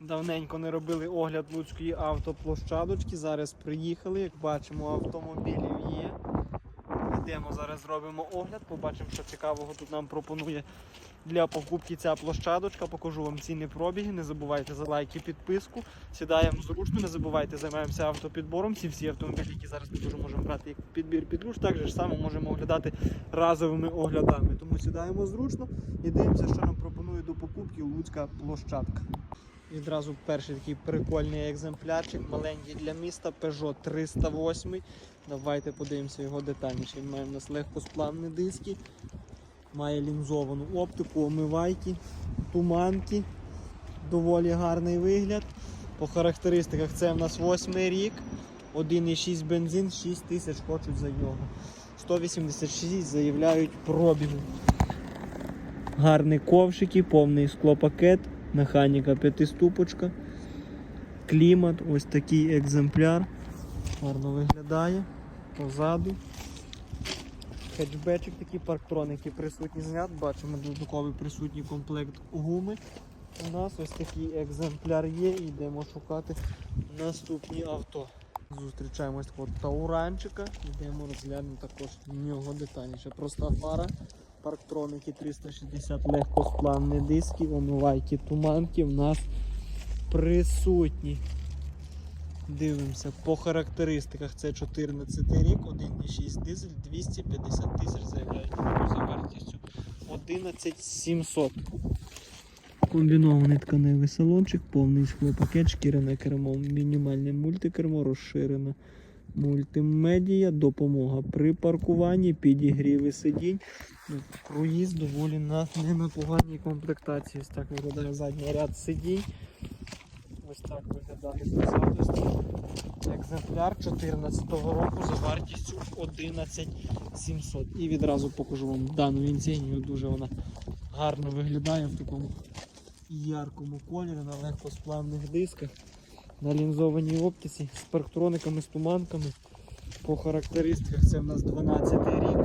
Давненько не робили огляд Луцької автоплощадочки. Зараз приїхали, як бачимо, автомобілів є. Йдемо зараз зробимо огляд, побачимо, що цікавого тут нам пропонує для покупки ця площадочка. Покажу вам ціни пробіги. Не забувайте за лайки, підписку. Сідаємо зручно, не забувайте, займаємося автопідбором. Ці всі автомобілі, які зараз покажу, можемо брати як підбір під руч. Так же ж само можемо оглядати разовими оглядами. Тому сідаємо зручно і дивимося, що нам пропонує до покупки Луцька площадка. Відразу перший такий прикольний екземплярчик, маленький для міста Peugeot 308. Давайте подивимося його детальніше. Він має у нас легкосплавні диски, має лінзовану оптику, омивайки, туманки, доволі гарний вигляд. По характеристиках це в нас 8 рік, 1,6 бензин, 6 тисяч хочуть за нього. 186 заявляють пробігу. Гарні ковшики, повний склопакет, механіка п'ятиступочка, клімат, ось такий екземпляр. Гарно виглядає. Позаду. Хетчбечик такий, парктроники присутні знят. Бачимо додатковий присутній комплект гуми. У нас ось такий екземпляр є йдемо шукати наступні авто. Зустрічаємось такого тауранчика, йдемо розглянемо також нього детальніше. Проста фара, парктроники 360 легкосплавні диски, омивайки, туманки в нас присутні. Дивимося по характеристиках. Це 14 рік, 1,6 дизель, 250 тисяч заявляють за вартістю 11700. Комбінований тканевий салончик, повний склопакет, шкіряне кермо, мінімальне мультикермо, розширена мультимедія, допомога при паркуванні, підігріви сидінь. Ну, Круїз доволі на не на поганій комплектації. Ось так виглядає задній ряд сидінь. Ось так виглядає так. Екземпляр 2014 року за вартістю 11700. І відразу покажу вам дану інсігнію. Дуже вона гарно виглядає в такому яркому кольорі на легкосплавних дисках. На лінзованій оптиці з парктрониками, з туманками. По характеристиках це в нас 12 рік,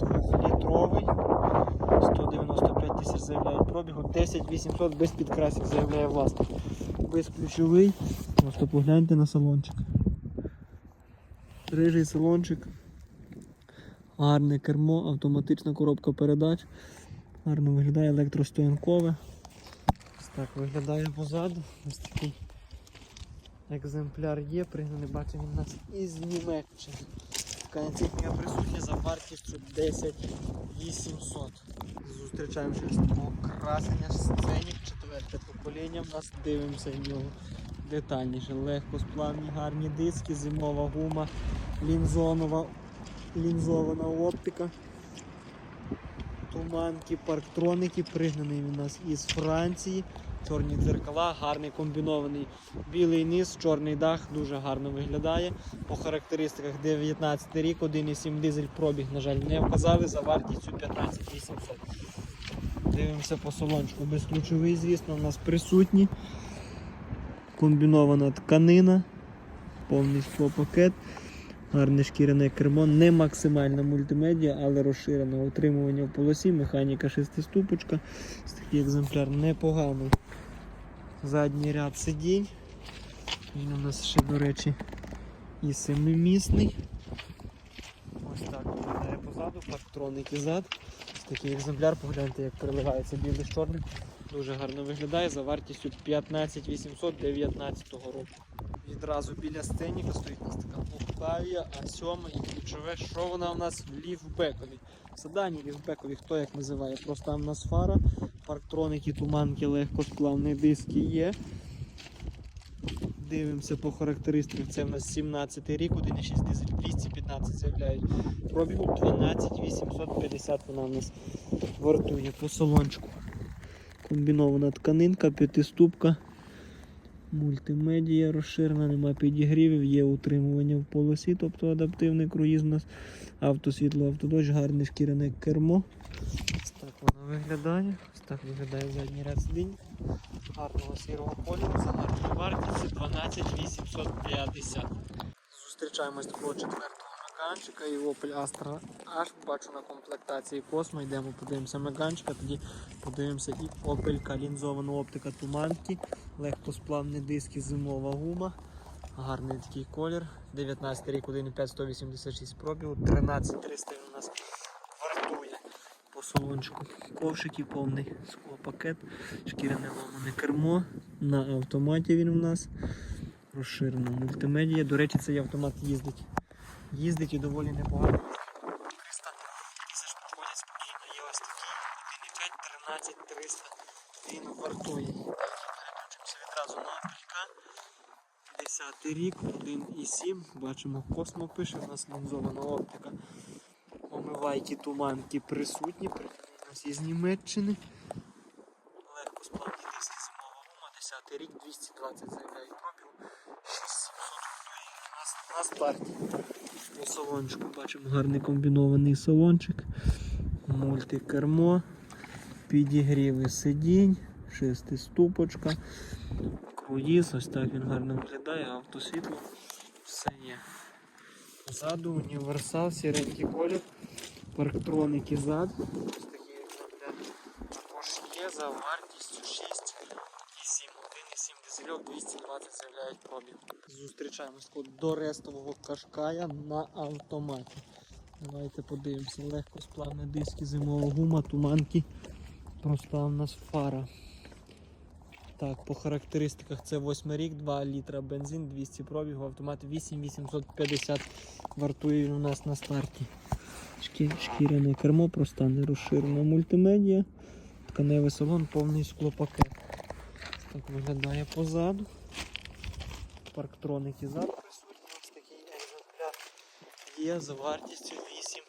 2-літровий, 195 тисяч заявляють пробігу, 10 800 без підкрасів заявляє власник. Безключовий. Просто погляньте на салончик. Рижий салончик. Гарне кермо, автоматична коробка передач. Гарно виглядає електростоянкове. Ось так виглядає позаду. Ось такий екземпляр є, пригнаний, бачу він у нас із Німеччини. Інсигнія присутня за вартістю 10 800. Зустрічаємо щось такого красення сценік, четверте покоління. В нас дивимося в нього детальніше. Легкосплавні гарні диски, зимова гума, лінзонова, лінзована оптика. Туманки, парктроники, пригнаний у нас із Франції. Чорні дзеркала, гарний комбінований білий низ, чорний дах, дуже гарно виглядає. По характеристиках 19 рік, 1,7 дизель пробіг, на жаль, не вказали за вартістю 15 800. Дивимося по салончику. Безключовий, звісно, у нас присутній. Комбінована тканина, повний склопакет. Гарне шкіряне кермо, не максимальна мультимедіа, але розширене утримування в полосі, механіка шестиступочка. Такий екземпляр непоганий. Задній ряд сидінь. Він у нас ще, до речі, і семимісний. Ось так виглядає позаду, парктроники зад. Ось такий екземпляр, погляньте, як переливається білий з чорним. Дуже гарно виглядає за вартістю 15 800 19 року. Відразу біля сценіка стоїть у нас така Октавія, А7 і ключове, що вона у нас в ліфбекові. В седані ліфбекові, хто як називає, просто там у нас фара, парктроники, туманки, легкосплавні диски є. Дивимося по характеристиках. Це в нас 17 рік, 1,6 дизель 215 заявляють. Пробігу 12 850 вона в нас вартує по салончику. Комбінована тканинка, п'ятиступка. Мультимедія розширена, нема підігрівів, є утримування в полосі, тобто адаптивний круїз у нас, автосвітло, автодощ, гарне шкіряне кермо. Воно виглядає. Ось так виглядає задній ряд сидінь. Гарного сірого кольору, за гарною вартістю 12 850. Зустрічаємось такого четвертого меганчика і Opel Astra Аж бачу на комплектації Космо. Йдемо, подивимося меганчика, тоді подивимося і Opel лінзована оптика туманки. Легкосплавні диски, зимова гума. Гарний такий колір. 19 рік, 1,5, 186 пробігу, 13300 у нас по салончику. Ковшики повний склопакет, шкіряне ломане кермо. На автоматі він у нас. Розширена мультимедія. До речі, цей автомат їздить. Їздить і доволі непогано. 300 тисяч проходять спокійно. Є ось такий 1,5, 13 300. Він вартує. Переключимося відразу на Апелька. 10 рік, 1,7. Бачимо, космо пише, у нас лінзована оптика. Омивайки, туманки присутні. Нас із Німеччини. Легко сплавні диски зимова гума, 10 рік, 220 заявляють пробігу. 6700 у нас на старті. По салончику бачимо гарний комбінований салончик. Мультикермо, підігріви сидінь, шестиступочка, круїз, ось так він гарно виглядає, автосвітло, все є. Ззаду універсал, сіренький колір, парктроники зад. Ось такі екземпляри також є за вартістю 6 і 7, 1,7 дизельок, 220 заявляють пробіг. Зустрічаємось до рестового кашкая на автоматі. Давайте подивимося. Легко сплавні диски, зимова гума, туманки. Проста у нас фара. Так, по характеристиках це 8 рік, 2 літра бензин, 200 пробігу, автомат 8850 вартує у нас на старті. Шкі- Шкіряне кермо, проста не розширена мультимедіа, тканевий салон, повний склопакет. Так виглядає позаду. Парктроники зад присутні, ось такий є за вартістю 8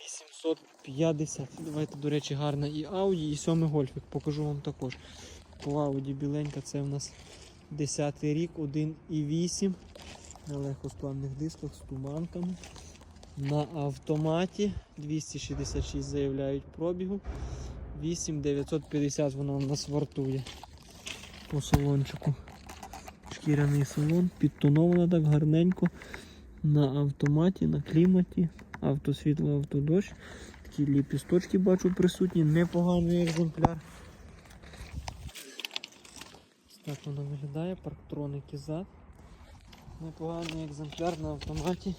850. Давайте, до речі, гарна і Audi, і 7 гольфик. Покажу вам також. По Audi біленька, це в нас 10 рік, 1,8 на легкосплавних дисках з туманками. На автоматі 266 заявляють пробігу. 8950 вона у нас вартує по салончику. Шкіряний салон, підтонована так гарненько. На автоматі, на кліматі, автосвітло, автодощ. Такі ліпісточки бачу присутні, непоганий екземпляр. Так воно виглядає, парктроники зад. Непоганий екземпляр на автоматі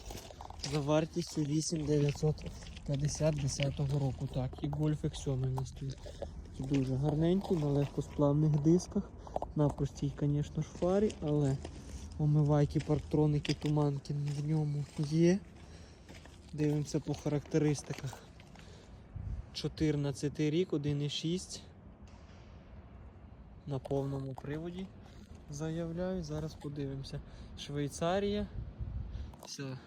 за вартістю 8950 10 року. Так, і Golf X7 у. Такі дуже гарненькі, на легкосплавних дисках. На простій, звісно ж, фарі, але омивайки, парктроники, туманки в ньому є. Дивимося по характеристиках. 14 рік, 1,6 на повному приводі заявляю. Зараз подивимося. Швейцарія. Вся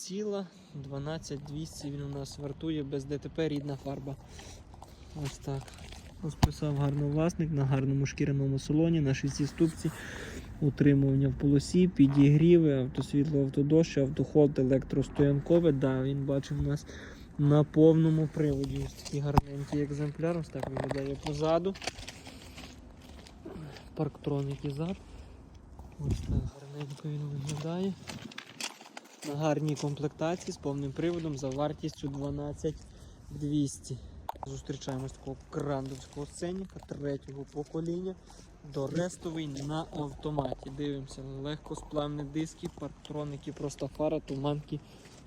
ціла. 12200 він у нас вартує без ДТП рідна фарба. Ось так. Розписав гарно власник на гарному шкіряному салоні, на шістій ступці. Утримування в полосі, підігріви, автосвітло, автодощ, автохолд, електростоянкове. Да, він бачив у нас на повному приводі. Ось такий гарненький екземпляр. Ось так виглядає позаду. Парктроники зад. Ось так гарненько він виглядає. На гарній комплектації з повним приводом за вартістю 12200. Зустрічаємось такого крандовського сценіка третього покоління. Дорестовий на автоматі. Дивимося, легкосплавні диски, парктроники, просто фара, туманки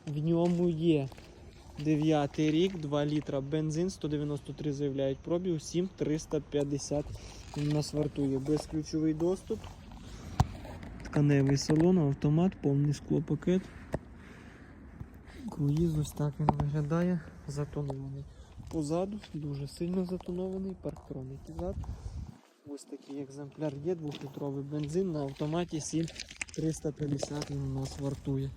в ньому є. 9 рік, 2 літра бензин, 193 заявляють пробіг, 7350 він нас вартує. Безключовий доступ. Тканевий салон, автомат, повний склопакет. Круїз ось так він виглядає, затонований позаду, дуже сильно затонований, парктроники зад. Ось такий екземпляр є, 2-літровий бензин на автоматі 7350 він у нас вартує.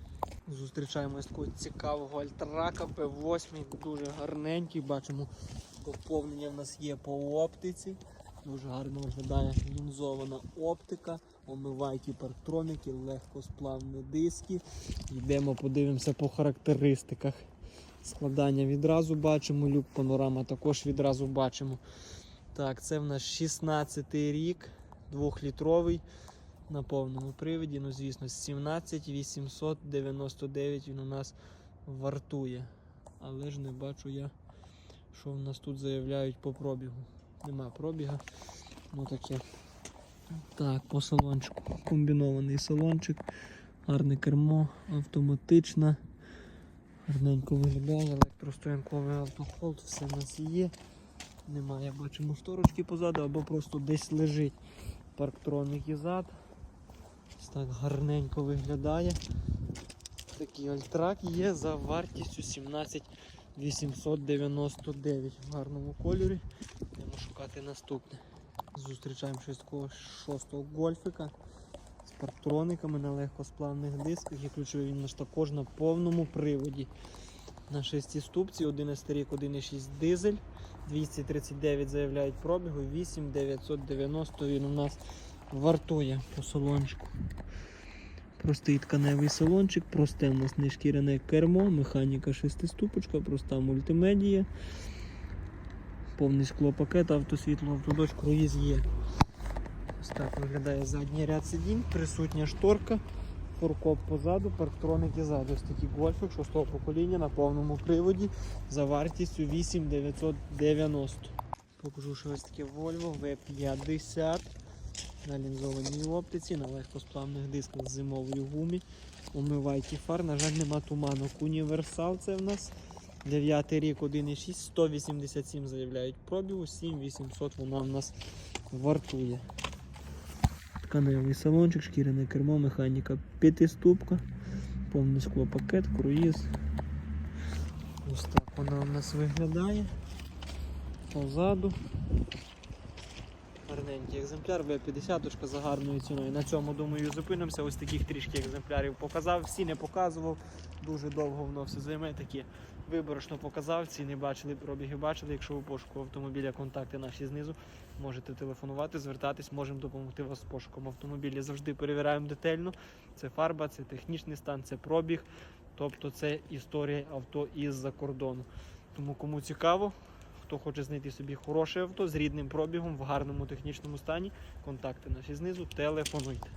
Зустрічаємо ось такого цікавого альтрака P8, дуже гарненький. Бачимо, поповнення в нас є по оптиці. Дуже гарно виглядає лінзована оптика, омивайки, парктроники, легкосплавні диски. Йдемо, подивимося по характеристиках. Складання відразу бачимо, люк панорама також відразу бачимо. Так, це в нас 16 рік, 2-літровий на повному приводі. Ну, звісно, 17 899 він у нас вартує. Але ж не бачу я, що в нас тут заявляють по пробігу. Нема пробіга. Ну таке. Так, по салончику. Комбінований салончик, гарне кермо, автоматична. Гарненько виглядає, електростоянковий автохолд, все в нас є. Немає, бачимо шторочки позаду або просто десь лежить парктроник і зад. Ось так гарненько виглядає. Такий альтрак є за вартістю 17 899 в гарному кольорі. Будемо шукати наступне. Зустрічаємо щось такого шостого гольфика з парктрониками на легкосплавних дисках і ключовий він також на повному приводі. На 6 ступці, 11 рік, 1,6 дизель, 239 заявляють пробігу, 8990 він у нас вартує по салончику. Простий тканевий салончик, просте у нас не шкіряне кермо, механіка шестиступочка, проста мультимедія, повний склопакет, автосвітло, автодощ, круїз є. Ось так виглядає задній ряд сидінь, присутня шторка, фуркоп позаду, парктроники ззаду. Ось такий гольфик 6 покоління на повному приводі за вартістю 8990. Покажу, що ось таке Volvo V50 на лінзованій оптиці, на легкосплавних дисках з зимової гумі. Умивайки фар. На жаль, нема туманок. Універсал це в нас. 9 рік 1,6, 187 заявляють пробігу, 7800 вона в нас вартує. Тканевий салончик, шкіряне кермо, механіка п'ятиступка, повний склопакет, круїз. Ось так вона у нас виглядає. Позаду. Гарненький екземпляр, В50 за гарною ціною. На цьому, думаю, зупинимося. Ось таких трішки екземплярів показав. Всі не показував. Дуже довго воно все займе. Такі виборочно показав. Ці не бачили, пробіги бачили. Якщо ви пошуку автомобіля, контакти наші знизу. Можете телефонувати, звертатись, можемо допомогти вас з пошуком автомобіля. Завжди перевіряємо детально. Це фарба, це технічний стан, це пробіг. Тобто це історія авто із-за кордону. Тому кому цікаво, хто хоче знайти собі хороше авто з рідним пробігом в гарному технічному стані, контакти наші знизу, телефонуйте.